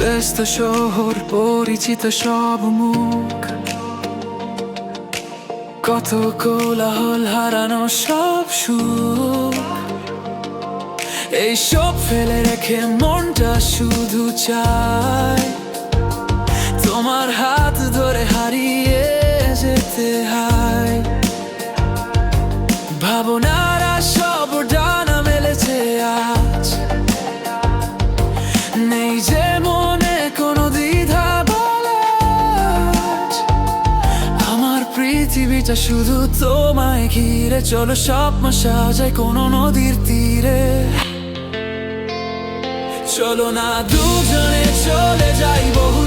ব্যস্ত শহর, পরিচিত সব মুখ। কত কোলাহল হারানো সব সুখ। এইসব ফেলে রেখে মনটা শুধু চায়। তোমার হাত পৃথিবীটা শুধু তোমায় ঘিরে। চলো স্বপ্ন সাজায় কোনো নদীর তীরে। চলো না, দুজনে চলে যাই বহু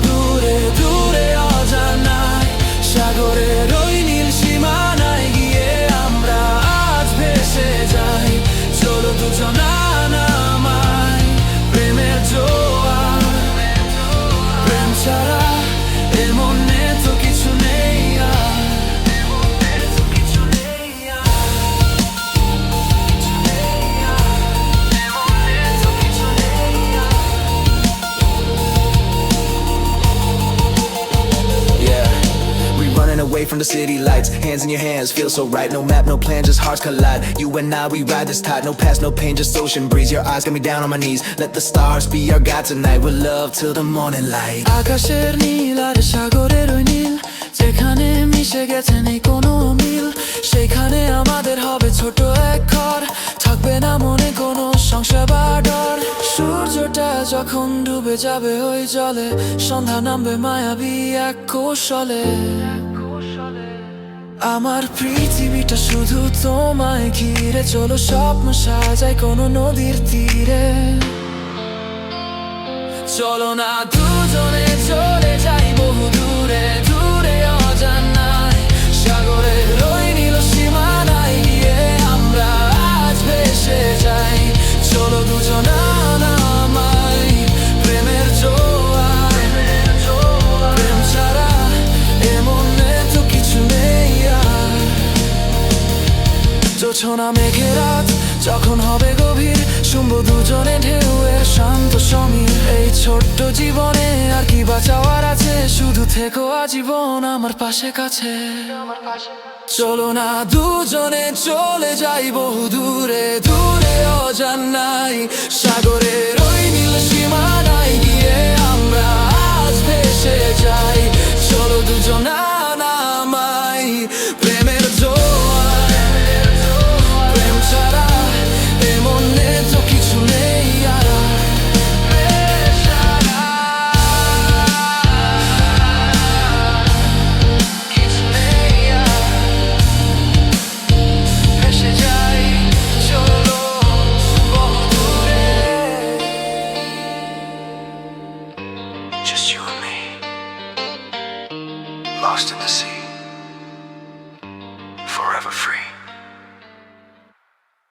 away from the city lights. Hands in your hands, feel so right. No map, no plan, just hearts collide. You and I, we ride this tide. No past, no pain, just ocean breeze. Your eyes got me down on my knees. Let the stars be our guide tonight. With love till the morning light. আকাশের নীল আর নীল যেখানে মিশে গেছে নেই কোনো মিল সেখানে আমাদের হবে ছোট এক ঘর থাকবে না মনে কোনো সংশয় বা ডর সূর্যটা যখন ডুবে যাবে ওই জলে সন্ধ্যা নামবে মায়াবী এক কৌশলে আমার পৃথিবীটা শুধু তোমায় ঘিরে, চলো স্বপ্ন সাজায় কোনো নদীর তীরে। চলো না দুজনে চলে যাই বহু দূরে জোছনা মেঘে রাত, যখন হবে গভীর, শুনব দুজনে ঢেউয়ের শান্ত সমীর। এই ছোট্ট জীবনে আর কি বাঁচাওয়ার আছে? শুধু থেকো আজীবন আমার পাশে কাছে। চলো না, দুজনে চলে যাই বহু দূরে। দূরে অজানাই সাগরের lost in the sea, forever free.